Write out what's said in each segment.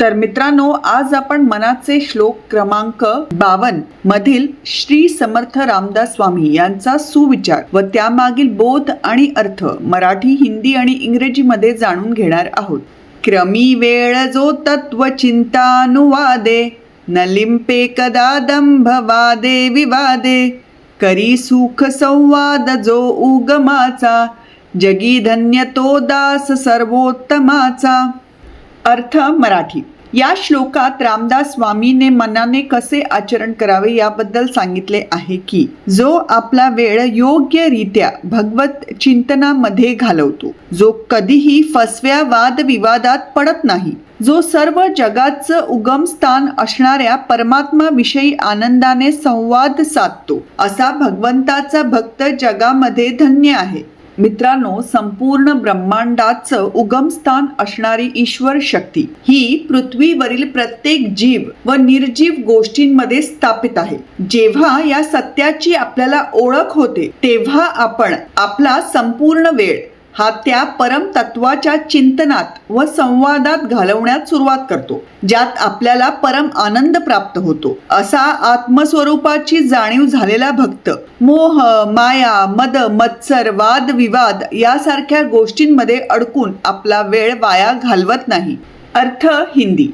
तर मित्रांनो आज आपण मनाचे श्लोक क्रमांक बावन मधील श्री समर्थ रामदास स्वामी यांचा सुविचार व त्यामागील बोध आणि अर्थ मराठी हिंदी आणि इंग्रजीमध्ये जाणून घेणार आहोत. क्रमी वेळ जो तत्व चिंतानुवादे न लिंपे कदा दंभवादे विवादे करी सुख संवाद जो उगमाचा जगी धन्य तो दास सर्वोत्तमाचा. अर्थ मराठी. या श्लोकात रामदास स्वामीने मनाने कसे आचरण करावे याबद्दल सांगितले आहे की जो आपला वेळ योग्यरित्या भगवत चिंतनामध्ये घालवतो जो कधीही फसव्या वादविवादात पडत नाही जो सर्व जगाचं उगम स्थान असणाऱ्या परमात्मा विषयी आनंदाने संवाद साधतो असा भगवंताचा भक्त जगामध्ये धन्य आहे. मित्रांनो संपूर्ण ब्रह्मांडाचं उगमस्थान असणारी ईश्वर शक्ती ही पृथ्वीवरील प्रत्येक जीव व निर्जीव गोष्टींमध्ये स्थापित आहे. जेव्हा या सत्याची आपल्याला ओळख होते तेव्हा आपण आपला संपूर्ण वेळ हा त्या परमतत्वाच्या चिंतनात व संवादात घालवण्यात सुरुवात करतो ज्यात आपल्याला परम आनंद प्राप्त होतो. असा आत्मस्वरूपाची जाणीव झालेला भक्त मोह माया मद मत्सर वाद विवाद यासारख्या गोष्टींमध्ये अडकून आपला वेळ वाया घालवत नाही. अर्थ हिंदी.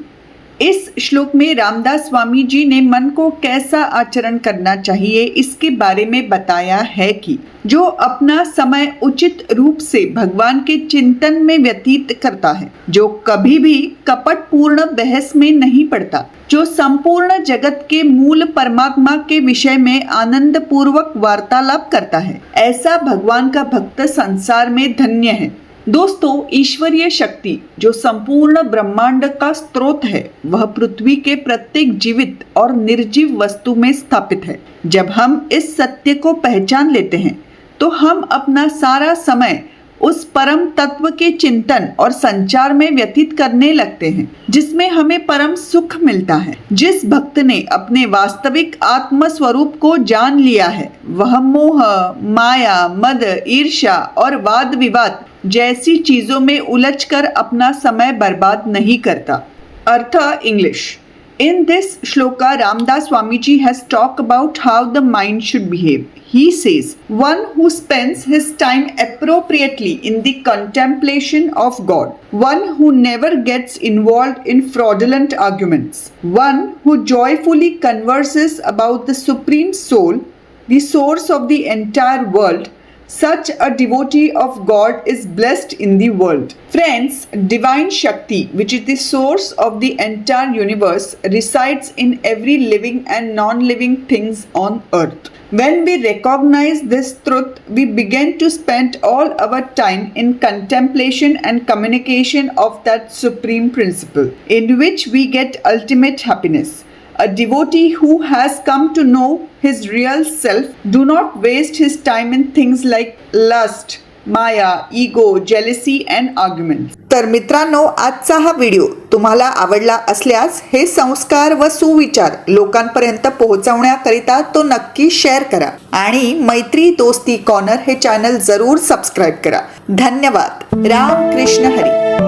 इस श्लोक में रामदास स्वामी जी ने मन को कैसा आचरण करना चाहिए इसके बारे में बताया है कि जो अपना समय उचित रूप से भगवान के चिंतन में व्यतीत करता है, जो कभी भी कपट पूर्ण बहस में नहीं पड़ता, जो संपूर्ण जगत के मूल परमात्मा के विषय में आनंद पूर्वक वार्तालाप करता है, ऐसा भगवान का भक्त संसार में धन्य है। दोस्तों, ईश्वरीय शक्ति, जो संपूर्ण ब्रह्मांड का स्रोत है, वह पृथ्वी के प्रत्येक जीवित और निर्जीव वस्तु में स्थापित है। जब हम इस सत्य को पहचान लेते हैं तो हम अपना सारा समय उस परम तत्व के चिंतन और संचार में व्यतीत करने लगते हैं, जिसमें हमें परम सुख मिलता है। जिस भक्त ने अपने वास्तविक आत्म स्वरूप को जान लिया है, वह मोह, माया, मद, ईर्ष्या और वाद विवाद जैसी चीज़ों में उलझकर अपना समय बर्बाद नहीं करता। अर्थ English. In this shloka, Ramdas Swamiji has talked about how the mind should behave. He says, One who spends his time appropriately in the contemplation of God, one who never gets involved in fraudulent arguments, one who joyfully converses about the Supreme Soul, the source of the entire world, such a devotee of God is blessed in the world. Friends, divine Shakti, which is the source of the entire universe, resides in every living and non living things on earth. When we recognize this truth, we begin to spend all our time in contemplation and communication of that supreme principle, in which we get ultimate happiness. A devotee who has come to know his real self do not waste his time in things like lust, माया ego jealousy and argument तर मित्रांनो आजचा हा video तुम्हाला आवडला असल्यास हे संस्कार व सुविचार लोकांपर्यंत पोहोचवण्याकरिता तो नक्की शेअर करा. आणि मैत्री दोस्ती कॉर्नर हे चॅनल जरूर सबस्क्राईब करा. धन्यवाद. राम कृष्ण हरी.